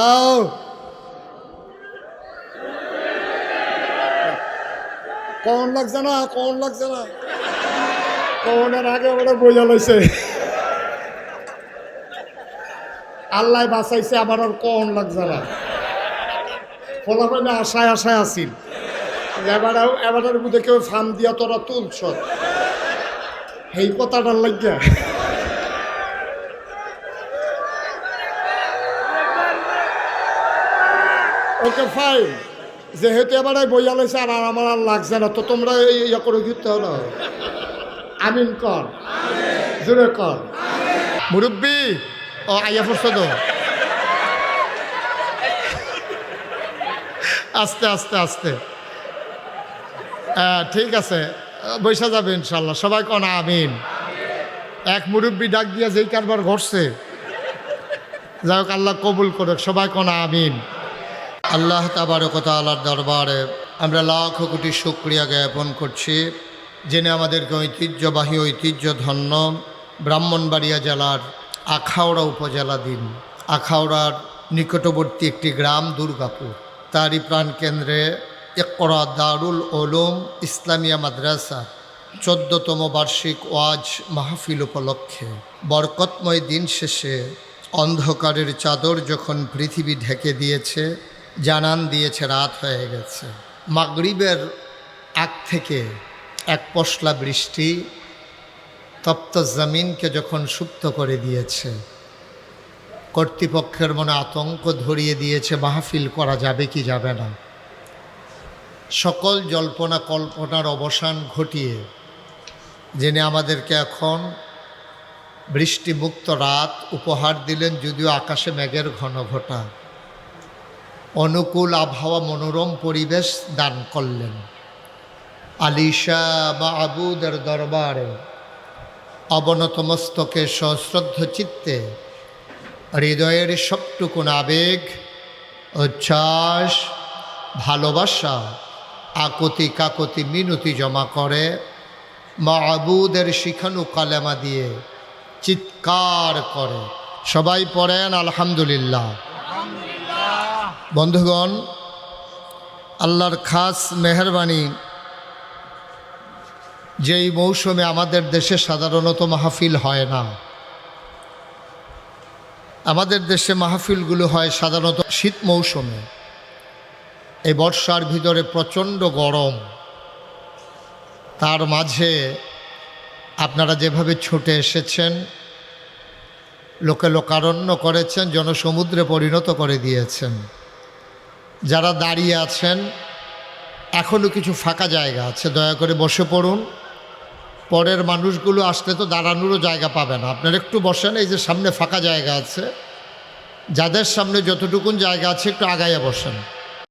আও কোন লাগছে না? কোন লাগছে না? কোনের আগে ওটা বোঝা লইছে। আল্লাহ বাঁচাইছে আমার আর কোন লাগছে না? ফলাফলে আশায় আশায় আসিল এবার এবারের মধ্যে কেউ ফার্ম দিয়া তোরা তুলছ। এই কথাটার লাগিয়া। ওকে ফাইন যেহেতু এবার বইয়া লাইছে আর আমার আর লাগছে না, তো তোমরা ইয়া করে ঘুরতে হলো। আমিন কর। জোরে কর। মুরব্বী, ও, আইয়া তো? আস্তে আস্তে আস্তে। হ্যাঁ ঠিক আছে। বৈশা যাবে ইনশাল্লাহ। সবাই কন আমিন। এক মুরব্বী ডাক দিয়া যেই কারবার ঘটছে, যাই হোক, আল্লাহ কবুল করুক। সবাই কন আমিন। আল্লাহ তাবারকতালার দরবারে আমরা লাখ কোটি শুক্রিয়া জ্ঞাপন করছি। জেনে আমাদেরকে ঐতিহ্যবাহী ঐতিহ্য ধন্য ব্রাহ্মণবাড়িয়া জেলার আখাউড়া উপজেলা দিন। আখাউড়ার নিকটবর্তী একটি গ্রাম দুর্গাপুর। তারই প্রাণকেন্দ্রে একরা দারুল ওলুম ইসলামিয়া মাদ্রাসা চোদ্দতম বার্ষিক ওয়াজ মাহফিল উপলক্ষে বরকতময় দিন শেষে অন্ধকারের চাদর যখন পৃথিবী ঢেকে দিয়েছে জানান দিয়েছে, রাত হয়ে গেছে। মাগরিবের আগ থেকে এক পশলা বৃষ্টি তপ্ত জমিনকে যখন সুপ্ত করে দিয়েছে, কর্তৃপক্ষের মনে আতঙ্ক ধরিয়ে দিয়েছে, মাহফিল করা যাবে কি যাবে না। সকল জল্পনা কল্পনার অবসান ঘটিয়ে যিনি আমাদেরকে এখন বৃষ্টিমুক্ত রাত উপহার দিলেন, যদিও আকাশে মেঘের ঘন ঘটা অনুকূল আবহাওয়া মনোরম পরিবেশ দান করলেন। আলিশা বা আবুদের দরবারে অবনত মস্তকে সশ্রদ্ধ চিত্তে হৃদয়ের সবটুকুন আবেগ, উচ্ছ্বাস, ভালোবাসা আকতি কাকতি মিনতি জমা করে মা আবুদের শিখানু কালেমা দিয়ে চিৎকার করে। সবাই পড়েন, আলহামদুলিল্লাহ। বন্ধুগণ, আল্লাহর খাস মেহরবানি, যেই মৌসুমে আমাদের দেশে সাধারণত মাহফিল হয় না। আমাদের দেশে মাহফিলগুলো হয় সাধারণত শীত মৌসুমে। এই বর্ষার ভিতরে প্রচণ্ড গরম। তার মাঝে আপনারা যেভাবে ছুটে এসেছেন লোকে লোকারণ্য করেছেন, জনসমুদ্রে পরিণত করে দিয়েছেন। যারা দাঁড়িয়ে আছেন এখনও কিছু ফাঁকা জায়গা আছে, দয়া করে বসে পড়ুন। পরের মানুষগুলো আসলে তো দাঁড়ানোরও জায়গা পাবে না। আপনারা একটু বসেন, এই যে সামনে ফাঁকা জায়গা আছে। যাদের সামনে যতটুকুন জায়গা আছে, একটু আগাইয়া বসেন।